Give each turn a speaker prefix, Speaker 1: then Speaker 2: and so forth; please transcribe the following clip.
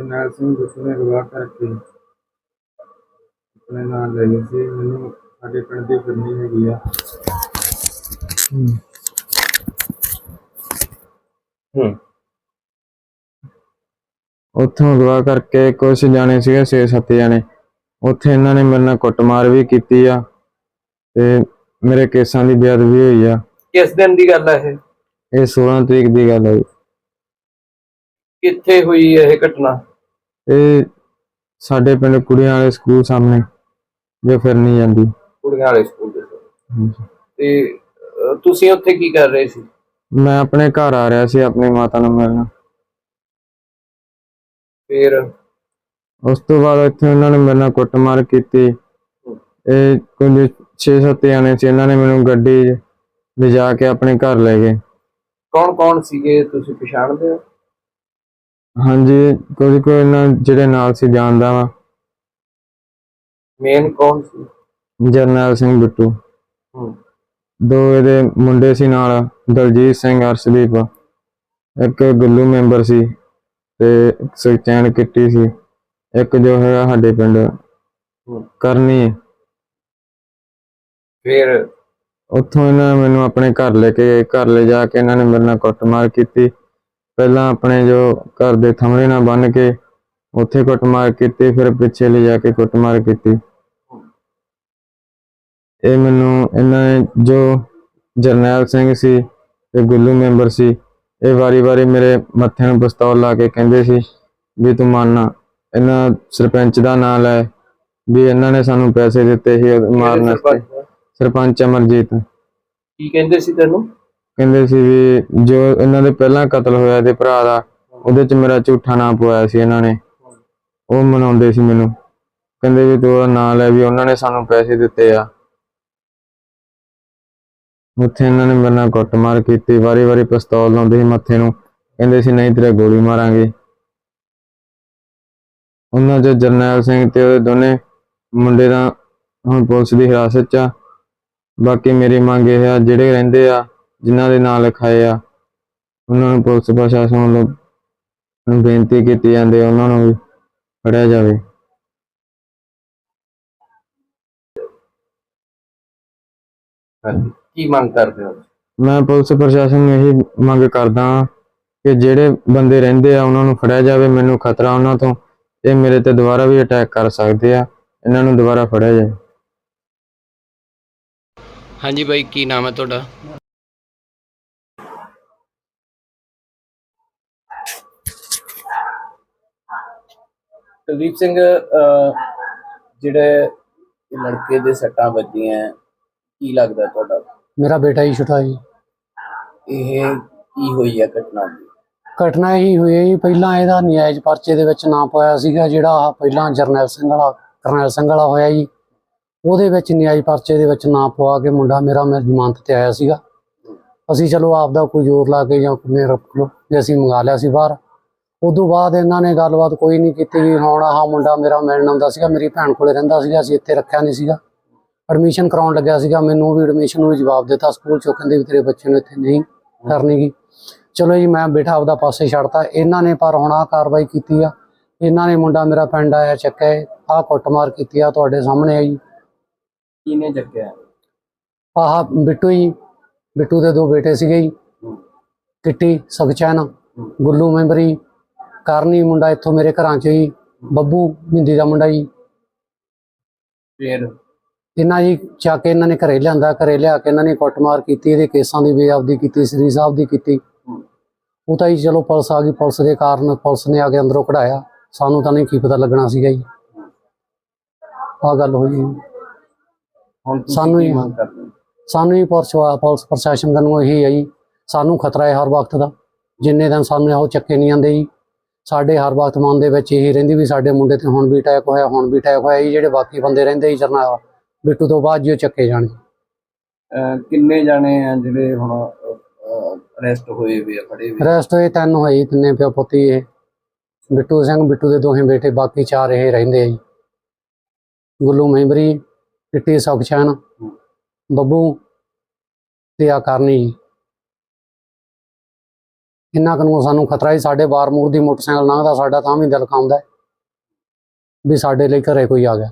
Speaker 1: ਜਰਨੈਲ ਸਿੰਘ ਬਿੱਟੂ ਨੇ ਅਗਵਾ ਕਰਕੇ ਆਪਣੇ ਨਾਲ ਲੈ ਗਏ ਸੀ। ਮੈਨੂੰ ਸਾਡੇ ਪਿੰਡ ਦੀ ਫਿਰਨੀ ਹੈਗੀ ਆ।
Speaker 2: ਹੂੰ।
Speaker 1: ਉੱਥੋਂ ਅਗਵਾ ਕਰਕੇ ਕੁਝ ਜਾਣੇ ਸੀਗੇ 6-7 ਜਾਣੇ। ਉੱਥੇ ਇਹਨਾਂ ਨੇ ਮੇਰੇ ਨਾਲ ਕੁੱਟਮਾਰ ਵੀ ਕੀਤੀ ਆ ਤੇ ਮੇਰੇ ਕੇਸਾਂ ਦੀ ਬੇਅਦਬੀ ਹੋਈ ਆ।
Speaker 2: ਕਿਸ ਦਿਨ ਦੀ ਗੱਲ ਹੈ ਇਹ?
Speaker 1: ਇਹ 16 ਤਰੀਕ ਦੀ ਗੱਲ ਹੈ।
Speaker 2: ਕਿੱਥੇ ਹੋਈ ਇਹ ਘਟਨਾ?
Speaker 1: ਇਹ ਸਾਡੇ ਪਿੰਡ ਕੁੜੀਆਂ ਵਾਲੇ ਸਕੂਲ ਸਾਹਮਣੇ ਜੋ ਫਿਰ ਨਹੀਂ ਜਾਂਦੀ।
Speaker 2: ਕੁੜੀਆਂ ਵਾਲੇ ਸਕੂਲ ਦੇ ਸਾਹਮਣੇ। ਤੇ ਅਹ, ਤੁਸੀਂ ਉੱਥੇ ਕੀ ਕਰ ਰਹੇ ਸੀ?
Speaker 1: ਮੈਂ ਆਪਣੇ ਘਰ ਆ ਰਿਹਾ ਸੀ ਆਪਣੀ ਮਾਤਾ ਨੂੰ ਮਿਲਣ।
Speaker 2: ਫਿਰ?
Speaker 1: ਉਸ ਤੋਂ ਬਾਅਦ ਇੱਥੇ ਉਹਨਾਂ ਨੇ ਮੇਰੇ ਨਾਲ ਕੁੱਟਮਾਰ ਕੀਤੀ। ਇਹ ਕੁਝ 6-7 ਜਣੇ ਸੀ ਇਹਨਾਂ ਨੇ ਮੈਨੂੰ ਗੱਡੀ 'ਚ ਲਿਜਾ ਕੇ ਆਪਣੇ ਘਰ ਲੈ ਗਏ।
Speaker 2: ਕੌਣ ਕੌਣ ਸੀਗੇ ਤੁਸੀਂ ਪਛਾਣਦੇ ਹੋ?
Speaker 1: ਹਾਂਜੀ ਕੁਝ ਕੁ ਇਹਨਾਂ ਜਿਹੜੇ ਨਾਲ ਸੀ ਜਾਣਦਾ ਵਾ।
Speaker 2: ਮੇਨ ਕੌਣ ਸੀ?
Speaker 1: ਜਰਨੈਲ ਸਿੰਘ ਬਿੱਟੂ।
Speaker 2: ਹੂੰ।
Speaker 1: ਦੋ ਇਹਦੇ ਮੁੰਡੇ ਸੀ ਨਾਲ ਦਲਜੀਤ ਸਿੰਘ ਅਰਸ਼ਦੀਪ। ਇੱਕ ਗੁੱਲੂ ਮੈਂਬਰ ਸੀ ਤੇ ਸੁਖਚੈਨ ਕਿੱਟੀ ਸੀ। ਇੱਕ ਜੋ ਹੈਗਾ ਸਾਡੇ ਪਿੰਡ। ਕਰਨੀ।
Speaker 2: ਫਿਰ?
Speaker 1: ਉੱਥੋਂ ਇਹਨਾਂ ਨੇ ਮੈਨੂੰ ਆਪਣੇ ਘਰ ਲੈ ਕੇ ਗਏ ਘਰ ਲੈ ਜਾ ਕੇ ਇਹਨਾਂ ਨੇ ਮੇਰੇ ਨਾਲ ਕੁੱਟਮਾਰ ਕੀਤੀ। ਪਹਿਲਾਂ ਆਪਣੇ ਜੋ ਘਰ ਦੇ ਥੰਮੜੇ ਨਾਲ ਬੰਨ ਕੇ ਉੱਥੇ ਕੁੱਟਮਾਰ ਕੀਤੀ ਫਿਰ ਪਿੱਛੇ ਲੈ ਜਾ ਕੇ ਕੁੱਟਮਾਰ ਕੀਤੀ। ਇਹ ਮੈਨੂੰ ਇਹਨਾਂ ਨੇ ਜੋ ਜਰਨੈਲ ਸਿੰਘ ਸੀ ਤੇ ਗੁੱਲੂ ਮੈਂਬਰ ਸੀ ਇਹ ਵਾਰੀ-ਵਾਰੀ ਮੇਰੇ ਮੱਥੇ ਨੂੰ ਪਿਸਤੌਲ ਲਾ ਕੇ ਕਹਿੰਦੇ ਸੀ ਵੀ ਤੂੰ ਮੰਨ ਇਹਨਾਂ ਸਰਪੰਚ ਦਾ ਨਾਂ ਲੈ ਵੀ ਇਹਨਾਂ ਨੇ ਸਾਨੂੰ ਪੈਸੇ ਦਿੱਤੇ ਸੀ ਮਾਰਨ ਵਾਸਤੇ?
Speaker 2: ਸਰਪੰਚ
Speaker 1: ਅਮਰਜੀਤ।
Speaker 2: ਕੀ ਕਹਿੰਦੇ ਸੀ ਤੈਨੂੰ?
Speaker 1: ਕਹਿੰਦੇ ਸੀ ਵੀ ਜੋ ਇਹਨਾਂ ਦੇ ਪਹਿਲਾਂ ਕਤਲ ਹੋਇਆ ਤੇ ਭਰਾ ਦਾ, ਉਹਦੇ ਚ ਮੇਰਾ ਝੂਠਾ ਨਾਮ ਪਵਾਇਆ ਸੀ ਇਹਨਾਂ ਨੇ। ਉਹ ਮਨਾਉਂਦੇ ਸੀ ਮੈਨੂੰ। ਕਹਿੰਦੇ ਵੀ ਤੂੰ ਨਾਂ ਲੈ ਵੀ ਉਹਨਾਂ ਨੇ ਸਾਨੂੰ ਪੈਸੇ ਦਿੱਤੇ ਆ। ਉੱਥੇ ਇਹਨਾਂ ਨੇ ਮੇਰੇ ਨਾਲ ਕੁੱਟਮਾਰ ਕੀਤੀ, ਵਾਰੀ-ਵਾਰੀ ਪਿਸਤੌਲ ਲਾਉਂਦੇ ਸੀ ਮੱਥੇ ਨੂੰ। ਕਹਿੰਦੇ ਸੀ, ਨਹੀਂ, ਤੇਰੇ ਗੋਲੀ ਮਾਰਾਂਗੇ। ਉਹਨਾਂ ਚ ਜਰਨੈਲ ਸਿੰਘ ਤੇ ਉਹਦੇ ਦੋਨੇ ਮੁੰਡੇ ਦਾ ਹੁਣ ਪੁਲਿਸ ਦੀ ਹਿਰਾਸਤ 'ਚ ਆ। ਬਾਕੀ ਮੇਰੀ ਮੰਗ ਇਹ ਆ, ਜਿਹੜੇ ਰਹਿੰਦੇ ਆ ਜਿਨ੍ਹਾਂ ਦੇ ਨਾਂ ਲਿਖਾਏ ਆ ਉਹਨਾਂ ਨੂੰ ਪੁਲਿਸ ਪ੍ਰਸ਼ਾਸਨ ਵੱਲੋਂ ਨੂੰ ਬੇਨਤੀ ਕੀਤੀ ਜਾਂਦੀ ਹੈ ਉਹਨਾਂ ਨੂੰ ਵੀ ਫੜਿਆ ਜਾਵੇ।
Speaker 2: ਹਾਂਜੀ ਕੀ ਮੰਗ ਕਰਦੇ ਹੋ?
Speaker 1: ਮੈਂ ਪੁਲਿਸ ਪ੍ਰਸ਼ਾਸਨ ਨੂੰ ਇਹੀ ਮੰਗ ਕਰਦਾ ਹਾਂ ਕਿ ਜਿਹੜੇ ਬੰਦੇ ਰਹਿੰਦੇ ਆ ਉਹਨਾਂ ਨੂੰ ਫੜਿਆ ਜਾਵੇ। ਮੈਨੂੰ ਖਤਰਾ ਉਹਨਾਂ ਤੋਂ ਇਹ ਮੇਰੇ ਤੇ ਦੁਬਾਰਾ ਵੀ ਅਟੈਕ ਕਰ ਸਕਦੇ ਆ। ਇਹਨਾਂ ਨੂੰ ਦੁਬਾਰਾ ਫੜਿਆ ਜਾਵੇ।
Speaker 2: ਹਾਂਜੀ ਬਾਈ ਕੀ ਨਾਮ ਹੈ ਤੁਹਾਡਾ? ਕੁਲਦੀਪ ਸਿੰਘ ਜਿਹੜੇ ਲੜਕੇ ਦੇ ਸੱਟਾਂ ਵੱਜੀਆਂ ਕੀ ਲੱਗਦਾ ਤੁਹਾਡਾ?
Speaker 3: ਮੇਰਾ ਬੇਟਾ ਹੀ ਛੋਟਾ ਜੀ।
Speaker 2: ਇਹ ਕੀ ਹੋਈ ਹੈ ਘਟਨਾ ਦੀ?
Speaker 3: ਘਟਨਾ ਇਹੀ ਹੋਈ ਹੈ ਜੀ ਪਹਿਲਾਂ ਇਹਦਾ ਨਿਆਇਜ ਪਰਚੇ ਦੇ ਵਿੱਚ ਨਾਂ ਪਾਇਆ ਸੀਗਾ ਜਿਹੜਾ ਪਹਿਲਾਂ ਜਰਨੈਲ ਸਿੰਘ ਵਾਲਾ ਕਰਨੈਲ ਸਿੰਘ ਵਾਲਾ ਹੋਇਆ ਜੀ। ਉਹਦੇ ਵਿੱਚ ਨਿਆਇਜ ਪਰਚੇ ਦੇ ਵਿੱਚ ਨਾਂ ਪਵਾ ਕੇ ਮੁੰਡਾ ਮੇਰਾ ਮੇਰੇ ਜ਼ਮਾਨਤ ਤੇ ਆਇਆ ਸੀਗਾ। ਅਸੀਂ ਚਲੋ ਆਪਦਾ ਕੋਈ ਜ਼ੋਰ ਲਾ ਕੇ ਜਾਂ ਮੇਰੇ ਕੋਲ ਵੀ ਅਸੀਂ ਮੰਗਾ ਲਿਆ ਸੀ ਬਾਹਰ। ਉਦੋਂ ਬਾਅਦ ਇਹਨਾਂ ਨੇ ਗੱਲਬਾਤ ਕੋਈ ਨਹੀਂ ਕੀਤੀ ਵੀ ਹੁਣ ਆਹ ਮੁੰਡਾ ਮੇਰਾ ਮਿਲਣ ਆਉਂਦਾ ਸੀਗਾ ਮੇਰੀ ਭੈਣ ਕੋਲੇ ਰਹਿੰਦਾ ਸੀਗਾ ਅਸੀਂ ਇੱਥੇ ਰੱਖਿਆ ਨਹੀਂ ਸੀਗਾ। ਐਡਮਿਸ਼ਨ ਕਰਾਉਣ ਲੱਗਿਆ ਸੀਗਾ ਮੈਨੂੰ ਵੀ ਐਡਮਿਸ਼ਨ ਨੂੰ ਜਵਾਬ ਦਿੱਤਾ ਸਕੂਲ ਚੋਂ ਕਹਿੰਦੇ ਵੀ ਤੇਰੇ ਬੱਚੇ ਨੂੰ ਇੱਥੇ ਨਹੀਂ ਕਰਨੀਗੀ ਚਲੋ ਜੀ ਮੈਂ ਬੇਟਾ ਆਪਦਾ ਪਾਸੇ ਛੱਡਤਾ। ਇਹਨਾਂ ਨੇ ਪਰ ਹੁਣ ਆਹ ਕਾਰਵਾਈ ਕੀਤੀ ਆ। ਇਹਨਾਂ ਨੇ ਮੁੰਡਾ ਮੇਰਾ ਪਿੰਡ ਆਇਆ ਚੱਕਿਆ ਆਹ ਕੁੱਟਮਾਰ ਕੀਤੀ ਆ ਤੁਹਾਡੇ ਸਾਹਮਣੇ ਆ ਜੀ।
Speaker 2: ਕਿਹਨੇ ਚੱਕਿਆ?
Speaker 3: ਆਹ ਬਿੱਟੂ ਜੀ। ਬਿੱਟੂ ਦੇ ਦੋ ਬੇਟੇ ਸੀਗੇ ਜੀ। ਕਿੱਟੀ ਸੁਖਚੈਨ ਗੁੱਲੂ ਮੈਂਬਰੀ ਕਰਨੀ ਮੁੰਡਾ ਇੱਥੋਂ ਮੇਰੇ ਘਰਾਂ ਚ ਜੀ ਬੱਬੂ ਮਿੰਦੀ ਦਾ ਮੁੰਡਾ ਜੀ।
Speaker 2: ਫਿਰ?
Speaker 3: ਇਹਨਾਂ ਜੀ ਚੱਕ ਕੇ ਇਹਨਾਂ ਨੇ ਘਰੇ ਲਿਆਂਦਾ ਘਰੇ ਲਿਆ ਕੇ ਇਹਨਾਂ ਨੇ ਕੁੱਟਮਾਰ ਕੀਤੀ ਇਹਦੇ ਕੇਸਾਂ ਦੀ ਬੇਅਬਦੀ ਕੀਤੀ ਸ੍ਰੀ ਸਾਹਿਬ ਦੀ ਕੀਤੀ। ਉਹ ਤਾਂ ਜੀ ਚਲੋ ਪੁਲਿਸ ਆ ਗਈ ਪੁਲਿਸ ਦੇ ਕਾਰਨ ਪੁਲਿਸ ਨੇ ਆ ਕੇ ਅੰਦਰੋਂ ਕਢਾਇਆ। ਸਾਨੂੰ ਤਾਂ ਨਹੀਂ ਕੀ ਪਤਾ ਲੱਗਣਾ ਸੀਗਾ ਜੀ। ਆ ਗੱਲ ਹੋਈ ਜੀ।
Speaker 2: ਹੁਣ
Speaker 3: ਸਾਨੂੰ ਹੀ-
Speaker 2: ਹੋ?
Speaker 3: ਸਾਨੂੰ ਹੀ ਪੁਲਿਸ ਪੁਲਿਸ ਪ੍ਰਸ਼ਾਸਨ ਵੱਲੋਂ ਇਹੀ ਹੈ ਜੀ। ਸਾਨੂੰ ਖਤਰਾ ਹੈ ਹਰ ਵਕਤ ਦਾ। ਜਿੰਨੇ ਦਿਨ ਸਾਨੂੰ ਉਹ ਚੱਕੇ ਨਹੀਂ ਆਉਂਦੇ ਜੀ। ਸਾਡੇ ਹਰ ਵਕਤ ਮਨ ਦੇ ਵਿੱਚ ਇਹੀ ਰਹਿੰਦੀ ਵੀ ਸਾਡੇ ਮੁੰਡੇ ਤੇ ਹੁਣ ਵੀ ਅਟੈਕ ਹੋਇਆ ਹੁਣ ਵੀ ਅਟੈਕ ਹੋਇਆ ਜੀ ਜਿਹੜੇ ਬਾਕੀ ਬੰਦੇ ਰਹਿੰਦੇ ਜੀ ਜਰਨਾ ਬਿੱਟੂ ਤੋਂ ਬਾਅਦ ਜੀ ਉਹ ਚੱਕੇ ਜਾਣ
Speaker 2: ਕਿੰਨੇ ਜਾਣੇ ਆ ਜਿਹੜੇ ਹੁਣ ਅਰੈਸਟ ਹੋਏ ਵੀ ਆ ਫੜੇ ਵੀ ਆ?
Speaker 3: ਰੈਸਟ ਇਹ ਤਿੰਨ ਹੋਏ ਤਿੰਨੇ ਪਿਓ ਪੁੱਤੀ ਇਹ। ਬਿੱਟੂ ਸਿੰਘ ਬਿੱਟੂ ਦੇ ਦੋਹੇ ਬੇਟੇ ਬਾਕੀ ਚਾਰ ਇਹ ਰਹਿੰਦੇ ਆ ਜੀ। ਗੁੱਲੂ ਮੈਂਬਰੀ ਕਿੱਟੀ ਸੁਖਚੈਨ ਬੱਬੂ ਤੇ ਆ ਕਰਨੀ ਇਹਨਾਂ ਇੰਨਾ ਕਾਨੂੰਨ ਸਾਨੂੰ ਖਤਰਾ ਹੀ ਸਾਡੇ ਬਾਰ ਮੂਰ ਦੀ ਮੋਟਰਸਾਈਕਲ ਲੰਘਦਾ, ਸਾਡਾ ਤਾਂ ਵੀ ਦਿਲ ਕੰਬਦਾ ਵੀ ਸਾਡੇ ਲਈ ਘਰੇ ਕੋਈ ਆ ਗਿਆ।